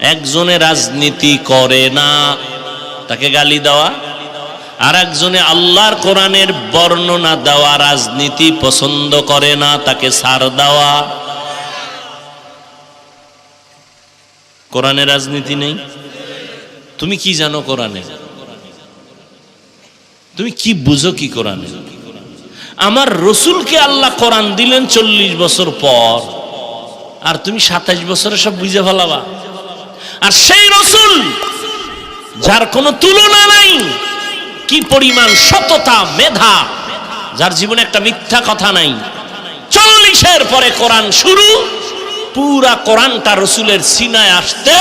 একজনে রাজনীতি করে না। তাকে গালি দেওয়া। আর একজনে আল্লাহর কোরআনের বর্ণনা দেওয়া, রাজনীতি পছন্দ করে না, তাকে সার দেওয়া। কোরআনে রাজনীতি নেই? তুমি কি জানো কোরআনে? তুমি কি বুঝো কি কোরআনে? আমার রসুলকে আল্লাহ কোরআন দিলেন চল্লিশ বছর পর, আর তুমি সাতাইশ বছরে সব বুঝে ফেলাবা। আর সেই রসুল, যার কোনো তুলনা নাই, কি পরিমাণ সততা, মেধা, যার জীবনে একটা মিথ্যা কথা নাই। চল্লিশের পরে কোরআন শুরু, পুরা কোরআনটা রসুলের সিনায় আসতে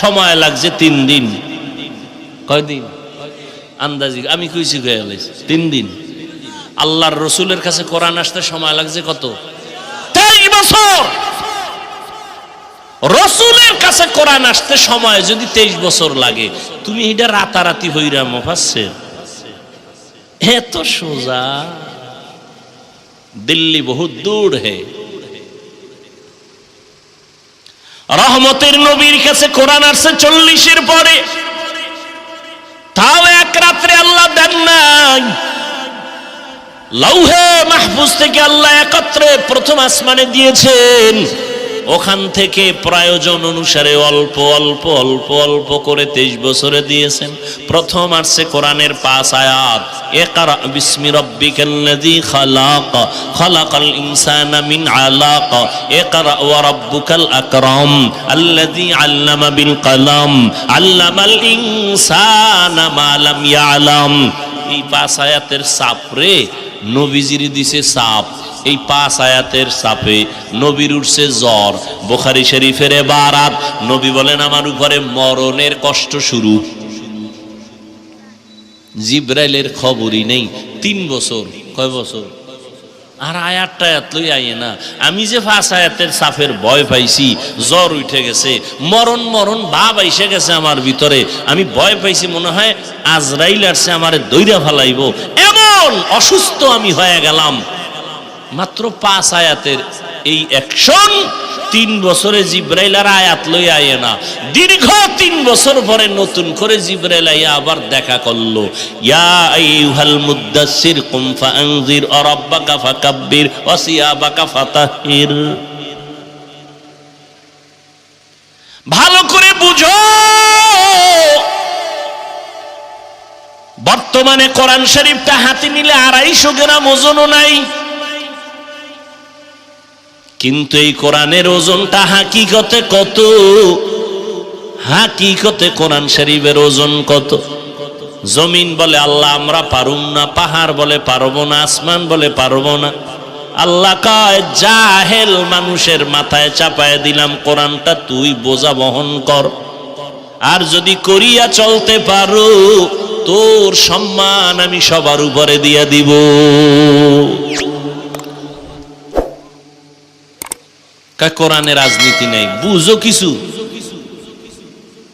সময় লাগছে তিন দিন। কয়দিন আন্দাজি, আমি কইছি গেলাইছি তিন দিন। আল্লাহর রসুলের কাছে কোরআন আসতে সময় লাগছে কত? তেইশ বছর। রসুলের কাছে কোরআন আসতে সময় যদি তেইশ বছর লাগে, তুমি এটা রাতারাতি হইরা মফাচ্ছে এত সোজা। দিল্লি বহুত দূর হে। রহমতের নবীর কাছে কোরআন আসছে চল্লিশের পরে। তাও এক রাত্রে আল্লাহ দেন নাই। লৌহে মাহফুজ থেকে আল্লাহ একত্রে প্রথম আসমানে দিয়েছেন। ওখান থেকে প্রয়োজন অনুসারে অল্প অল্প অল্প অল্প করে তেইশ বছরে দিয়েছেন। প্রথম আসছে কোরআনের পাঁচ আয়াত একারা বিস্মি রব্বিকাল্লাযী খালাক, খালাকাল ইনসানা মিন আলাক একারা ওয়া রাব্বুকাল আকরাম, আল্লাযী আল্লামা বিল কলম, আল্লামাল ইনসানা মা লাম ইয়ালাম। এই পাঁচ আয়াতের সাপরে নবীজির দিছে সাপ। এই পাঁচ আয়াতের সাপে নবীর উঠছে জ্বর। বোখারি শরীফের বারাত নবী বলেন, আমার উপরে মরণের কষ্ট শুরু। জিব্রাইলের খবরই নেই। তিন বছর, কয় বছর? আর আয়াত লই আইয়ে না। আমি যে ফাঁস আয়াতের সাফের ভয় পাইছি, জ্বর উঠে গেছে, মরণ মরণ ভাব আইসে গেছে আমার ভিতরে। আমি ভয় পাইছি, মনে হয় আজরাইল আসছে, আমার দৈরা ফালাইব। এমন অসুস্থ আমি হয়ে গেলাম। মাত্র পাঁচ আয়াতের এই অ্যাকশন তিন বছরে জিব্রাইল আর আয়াত লই আয়ে না। দীর্ঘ তিন বছর পরে নতুন করে জিব্রাইল আইয়া আবার দেখা করল। ইয়া আইয়ুহাল মুদ্দাসসির কুম ফাআনজির ওয়া রাব্বাকা ফাকাব্বির ওয়া সিয়াবাকা ফাতাহির। ভালো করে বুঝো। বর্তমানে কোরআন শরীফটা হাতে নিলে আড়াইশো গ্রাম ওজনও নাই। কিন্তু এই কোরআনের ওজনটা হাকিকতে কত? হাকিকতে কোরআন শরীফের ওজন কত? জমিন বলে আল্লাহ আমরা পারুম না, পাহাড় বলে পারব না, আসমান বলে পারব না। আল্লাহ কয়, জাহেল মানুষের মাথায় চাপায় দিলাম, কোরআনটা তুই বোঝা বহন কর। আর যদি করিয়া চলতে পারো তোর সম্মান আমি সবার উপরে দিয়া দিব। কোরআনে রাজনীতি নেই? বুঝো কিছু।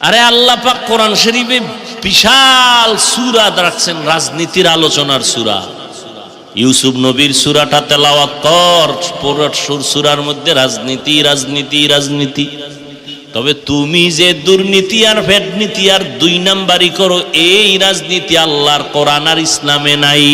আরে আল্লাহ পাক কোরআন শরীফে বিশাল সুরা রাখছেন, রাজনীতির আলোচনার সুরা। ইউসুফ নবীর সুরাটা তেলাওয়াত কর সুরার মধ্যে রাজনীতি রাজনীতি রাজনীতি। তবে তুমি যে দুর্নীতি আর ভেটনীতি আর দুই নাম্বারই করো, এই রাজনীতি আল্লাহর কোরআন আর ইসলামে নাই।